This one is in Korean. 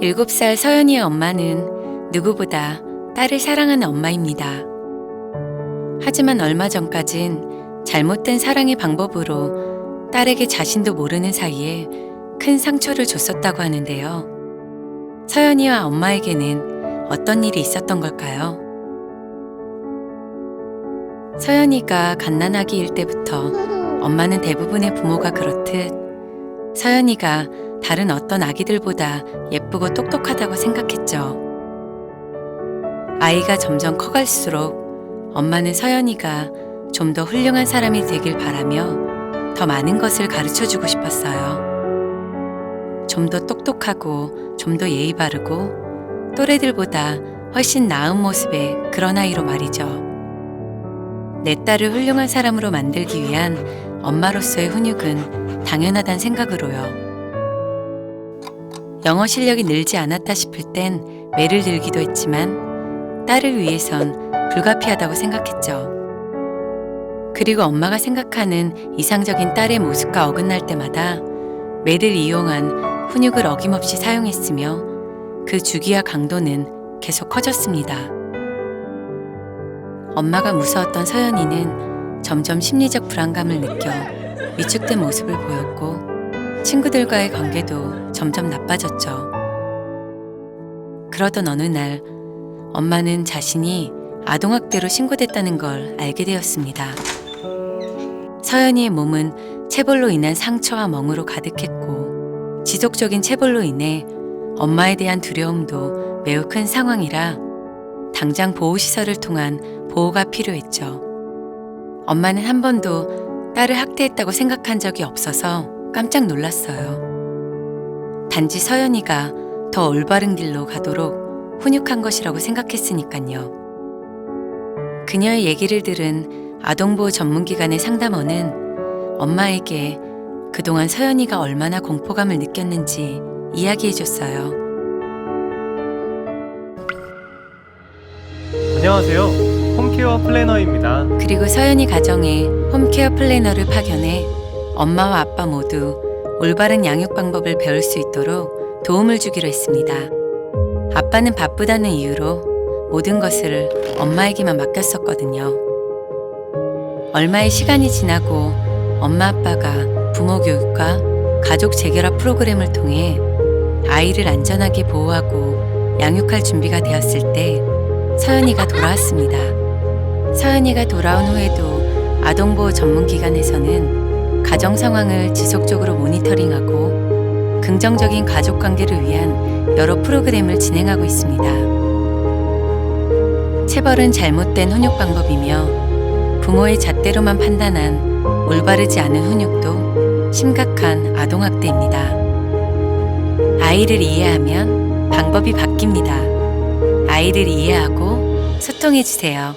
7살 서연이의 엄마는 누구보다 딸을 사랑하는 엄마입니다. 하지만 얼마 전까진 잘못된 사랑의 방법으로 딸에게 자신도 모르는 사이에 큰 상처를 줬었다고 하는데요. 서연이와 엄마에게는 어떤 일이 있었던 걸까요? 서연이가 갓난아기일 때부터 엄마는 대부분의 부모가 그렇듯 서연이가 다른 어떤 아기들보다 예쁘고 똑똑하다고 생각했죠. 아이가 점점 커갈수록 엄마는 서연이가 좀 더 훌륭한 사람이 되길 바라며 더 많은 것을 가르쳐 주고 싶었어요. 좀 더 똑똑하고 좀 더 예의 바르고 또래들보다 훨씬 나은 모습의 그런 아이로 말이죠. 내 딸을 훌륭한 사람으로 만들기 위한 엄마로서의 훈육은 당연하단 생각으로요. 영어 실력이 늘지 않았다 싶을 땐 매를 들기도 했지만 딸을 위해선 불가피하다고 생각했죠. 그리고 엄마가 생각하는 이상적인 딸의 모습과 어긋날 때마다 매를 이용한 훈육을 어김없이 사용했으며 그 주기와 강도는 계속 커졌습니다. 엄마가 무서웠던 서연이는 점점 심리적 불안감을 느껴 위축된 모습을 보였고 친구들과의 관계도 점점 나빠졌죠. 그러던 어느 날 엄마는 자신이 아동학대로 신고됐다는 걸 알게 되었습니다. 서연이의 몸은 체벌로 인한 상처와 멍으로 가득했고 지속적인 체벌로 인해 엄마에 대한 두려움도 매우 큰 상황이라 당장 보호시설을 통한 보호가 필요했죠. 엄마는 한 번도 딸을 학대했다고 생각한 적이 없어서 깜짝 놀랐어요. 단지 서연이가 더 올바른 길로 가도록 훈육한 것이라고 생각했으니까요. 그녀의 얘기를 들은 아동보호 전문기관의 상담원은 엄마에게 그동안 서연이가 얼마나 공포감을 느꼈는지 이야기해줬어요. 안녕하세요. 홈케어 플래너입니다. 그리고 서연이 가정에 홈케어 플래너를 파견해 엄마와 아빠 모두 올바른 양육 방법을 배울 수 있도록 도움을 주기로 했습니다. 아빠는 바쁘다는 이유로 모든 것을 엄마에게만 맡겼었거든요. 얼마의 시간이 지나고 엄마 아빠가 부모 교육과 가족 재결합 프로그램을 통해 아이를 안전하게 보호하고 양육할 준비가 되었을 때 서연이가 돌아왔습니다. 서연이가 돌아온 후에도 아동보호 전문기관에서는 가정 상황을 지속적으로 모니터링하고 긍정적인 가족 관계를 위한 여러 프로그램을 진행하고 있습니다. 체벌은 잘못된 훈육 방법이며 부모의 잣대로만 판단한 올바르지 않은 훈육도 심각한 아동학대입니다. 아이를 이해하면 방법이 바뀝니다. 아이를 이해하고 소통해 주세요.